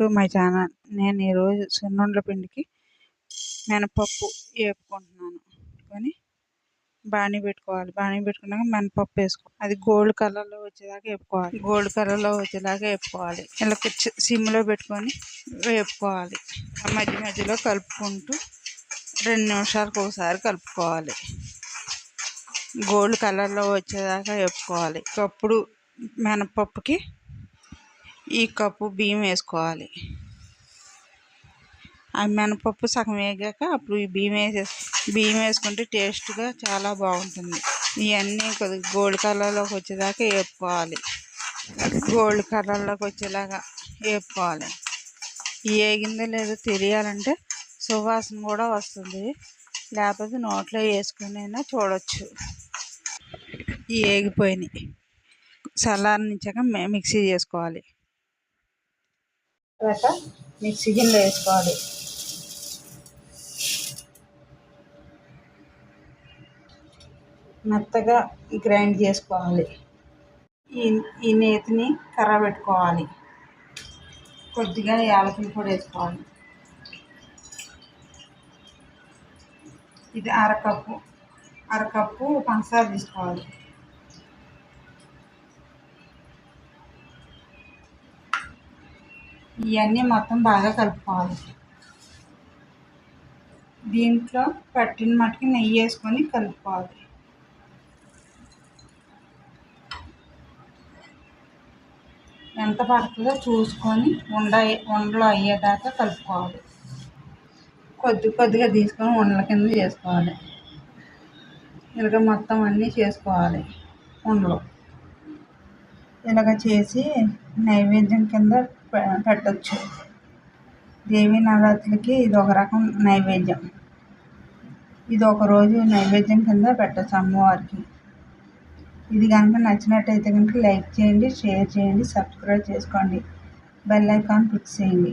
To my channel. నేను ఈరోజు సున్నుండల పిండికి మినపప్పు వేపుకుంటున్నాను. కొని బాణీ పెట్టుకోవాలి. బాణీ పెట్టుకున్నాక మినపప్పు వేసుకోవాలి అది గోల్డ్ కలర్లో వచ్చేదాకా వేపుకోవాలి. గోల్డ్ కలర్లో వచ్చేదాకా వేపుకోవాలి. ఇలా సిమ్లో పెట్టుకొని వేపుకోవాలి. మధ్య మధ్యలో కలుపుకుంటూ రెండు నిమిషాలకు ఒకసారి కలుపుకోవాలి. గోల్డ్ కలర్లో వచ్చేదాకా వేపుకోవాలి. అప్పుడు మినపప్పుకి ఈ కప్పు బియ్యం వేసుకోవాలి. ఆ మినపప్పు సగం వేగాక అప్పుడు ఈ బియ్యం వేసే బియ్యం వేసుకుంటే టేస్ట్గా చాలా బాగుంటుంది. ఇవన్నీ కొద్దిగా గోల్డ్ కలర్లోకి వచ్చేదాకా వేపుకోవాలి. గోల్డ్ కలర్లోకి వచ్చేలాగా వేపుకోవాలి. వేగిందో లేదో తెలియాలంటే సువాసన కూడా వస్తుంది. లేకపోతే నోట్లో వేసుకునైనా చూడవచ్చు వేగిపోయినాయి. చల్లారనిచ్చాక మిక్సీ చేసుకోవాలి. తర్వాత మిక్సీ గిన్నెలో వేసుకోవాలి. మెత్తగా గ్రైండ్ చేసుకోవాలి. ఈ ఈ నేతిని కర్ర పెట్టుకోవాలి. కొద్దిగా యాలకులు కూడా వేసుకోవాలి. ఇది అరకప్పు అరకప్పు పంచదార తీసుకోవాలి. ఇవన్నీ మొత్తం బాగా కలుపుకోవాలి. దీంట్లో పట్టిన మటుకి నెయ్యి వేసుకొని కలుపుకోవాలి. ఎంత పడుతుందో చూసుకొని ఉండ ఉండలు అయ్యేదాకా కలుపుకోవాలి. కొద్ది కొద్దిగా తీసుకొని ఉండల కింద చేసుకోవాలి. ఇలాగ మొత్తం అన్నీ చేసుకోవాలి ఉండలు. ఇలాగ చేసి నైవేద్యం కింద పెట్టచ్చు. దేవీ నవరాత్రికి ఇది ఒక రకం నైవేద్యం. ఇది ఒక రోజు నైవేద్యం కింద పెట్టచ్చు అమ్మవారికి. ఇది కనుక నచ్చినట్టయితే కనుక లైక్ చేయండి షేర్ చేయండి సబ్స్క్రైబ్ చేసుకోండి. బెల్ ఐకాన్ క్లిక్ చేయండి.